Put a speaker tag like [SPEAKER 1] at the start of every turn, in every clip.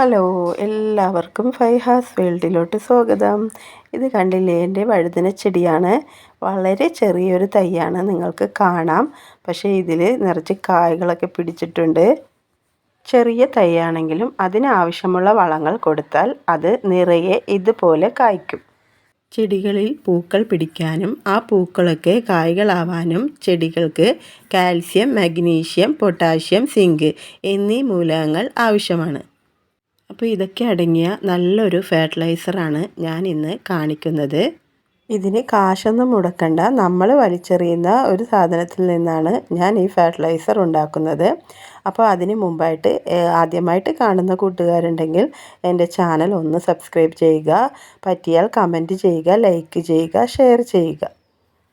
[SPEAKER 1] Hello എല്ലാവർക്കും ഫൈഹാസ് വേൾഡിലോട്ട് സ്വാഗതം. ഇത് കണ്ടില്ലേ എന്റെ വഴുതന ചെടിയാണ്. വളരെ ചെറിയൊരു തൈയാണ് നിങ്ങൾക്ക് കാണാം. പക്ഷേ ഇതിൽ നിറച്ച് കായ്കളൊക്കെ പിടിച്ചിട്ടുണ്ട്. ചെറിയ തൈയാണെങ്കിലും അതിനാവശ്യമുള്ള വളങ്ങൾ കൊടുത്താൽ അത് നിറയെ ഇതുപോലെ കായ്ക്കും. ചെടികളിൽ പൂക്കൾ പിടിക്കാനും ആ പൂക്കളൊക്കെ കായ്കളാവാനും ചെടികൾക്ക് കാൽസ്യം മഗ്നീഷ്യം പൊട്ടാഷ്യം സിങ്ക് എന്നീ മൂലകങ്ങൾ ആവശ്യമാണ്. അപ്പോൾ ഇതൊക്കെ അടങ്ങിയ നല്ലൊരു ഫെർട്ടിലൈസറാണ് ഞാൻ ഇന്ന് കാണിക്കുന്നത്. ഇതിന് കാശൊന്നും മുടക്കണ്ട. നമ്മൾ വലിച്ചെറിയുന്ന ഒരു സാധനത്തിൽ നിന്നാണ് ഞാൻ ഈ ഫെർട്ടിലൈസർ ഉണ്ടാക്കുന്നത്. അപ്പോൾ അതിന് മുമ്പായിട്ട് ആദ്യമായിട്ട് കാണുന്ന കൂട്ടുകാരുണ്ടെങ്കിൽ എന്റെ ചാനൽ ഒന്ന് സബ്സ്ക്രൈബ് ചെയ്യുക. പറ്റിയാൽ കമന്റ് ചെയ്യുക ലൈക്ക് ചെയ്യുക ഷെയർ ചെയ്യുക.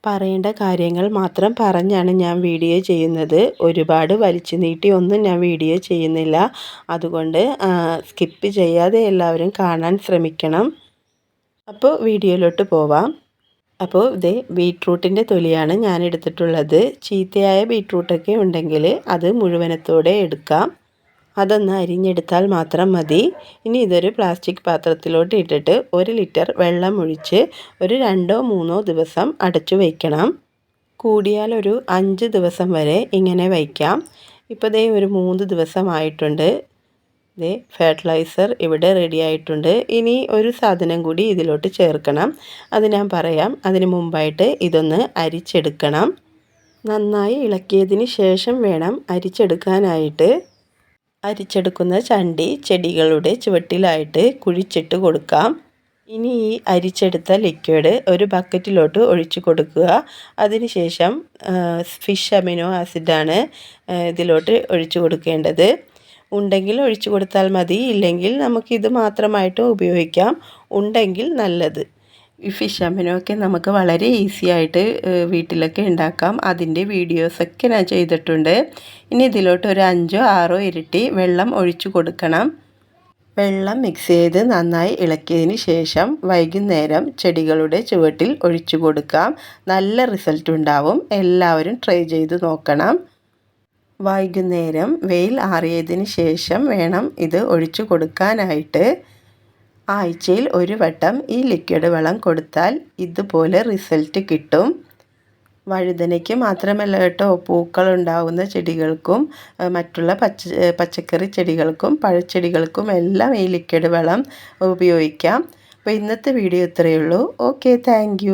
[SPEAKER 1] പറയേണ്ട കാര്യങ്ങൾ മാത്രം പറഞ്ഞാണ് ഞാൻ വീഡിയോ ചെയ്യുന്നത്. ഒരുപാട് വലിച്ചു നീട്ടി ഒന്നും ഞാൻ വീഡിയോ ചെയ്യുന്നില്ല. അതുകൊണ്ട് സ്കിപ്പ് ചെയ്യാതെ എല്ലാവരും കാണാൻ ശ്രമിക്കണം. അപ്പോൾ വീഡിയോയിലോട്ട് പോവാം. അപ്പോൾ ഇതേ ബീട്രൂട്ടിന്റെ തൊലിയാണ് ഞാൻ എടുത്തിട്ടുള്ളത്. ചീത്തയായ ബീട്രൂട്ടൊക്കെ ഉണ്ടെങ്കിൽ അത് മുഴുവനത്തോടെ എടുക്കാം. അതൊന്ന് അരിഞ്ഞെടുത്താൽ മാത്രം മതി. ഇനി ഇതൊരു പ്ലാസ്റ്റിക് പാത്രത്തിലോട്ട് ഇട്ടിട്ട് ഒരു ലിറ്റർ വെള്ളം ഒഴിച്ച് ഒരു രണ്ടോ മൂന്നോ ദിവസം അടച്ചു വയ്ക്കണം. കൂടിയാൽ ഒരു അഞ്ച് ദിവസം വരെ ഇങ്ങനെ വയ്ക്കാം. ഇപ്പോൾ ദേ ഒരു മൂന്ന് ദിവസമായിട്ടുണ്ട്. ദേ ഫെർട്ടിലൈസർ ഇവിടെ റെഡി ആയിട്ടുണ്ട്. ഇനി ഒരു സാധനം കൂടി ഇതിലോട്ട് ചേർക്കണം. അത് ഞാൻ പറയാം. അതിന് മുമ്പായിട്ട് ഇതൊന്ന് അരിച്ചെടുക്കണം. നന്നായി ഇളക്കിയതിന് ശേഷം വേണം അരിച്ചെടുക്കാനായിട്ട്. അരിച്ചെടുക്കുന്ന ചണ്ടി ചെടികളുടെ ചുവട്ടിലായിട്ട് കുഴിച്ചിട്ട് കൊടുക്കാം. ഇനി ഈ അരിച്ചെടുത്ത ലിക്വിഡ് ഒരു ബക്കറ്റിലോട്ട് ഒഴിച്ചു കൊടുക്കുക. അതിനുശേഷം ഫിഷ് അമിനോ ആസിഡാണ് ഇതിലോട്ട് ഒഴിച്ചു കൊടുക്കേണ്ടത്. ഉണ്ടെങ്കിൽ ഒഴിച്ചു കൊടുത്താൽ മതി ഇല്ലെങ്കിൽ നമുക്കിത് മാത്രമായിട്ട് ഉപയോഗിക്കാം. ഉണ്ടെങ്കിൽ നല്ലത്. ഈ ഫിഷ് അമിനൊക്കെ നമുക്ക് വളരെ ഈസി ആയിട്ട് വീട്ടിലൊക്കെ ഉണ്ടാക്കാം. അതിന്റെ വീഡിയോസൊക്കെ ഞാൻ ചെയ്തിട്ടുണ്ട്. ഇനി ഇതിലോട്ട് ഒരു അഞ്ചോ ആറോ ഇരട്ടി വെള്ളം ഒഴിച്ചു കൊടുക്കണം. വെള്ളം മിക്സ് ചെയ്ത് നന്നായി ഇളക്കിയതിന് ശേഷം വൈകുന്നേരം ചെടികളുടെ ചുവട്ടിൽ ഒഴിച്ചു കൊടുക്കാം. നല്ല റിസൾട്ട് ഉണ്ടാവും. എല്ലാവരും ട്രൈ ചെയ്ത് നോക്കണം. വൈകുന്നേരം വെയിൽ ആറിയതിന് ശേഷം വേണം ഇത് ഒഴിച്ചു കൊടുക്കാനായിട്ട്. ആഴ്ചയിൽ ഒരു വട്ടം ഈ ലിക്വിഡ് വളം കൊടുത്താൽ ഇതുപോലെ റിസൾട്ട് കിട്ടും. വഴുതനയ്ക്ക് മാത്രമല്ല കേട്ടോ പൂക്കൾ ഉണ്ടാകുന്ന ചെടികൾക്കും മറ്റുള്ള പച്ച പച്ചക്കറി ചെടികൾക്കും പഴച്ചെടികൾക്കും എല്ലാം ഈ ലിക്വിഡ് വളം ഉപയോഗിക്കാം. അപ്പോൾ ഇന്നത്തെ വീഡിയോ ഇത്രയേ ഉള്ളൂ. Okay thank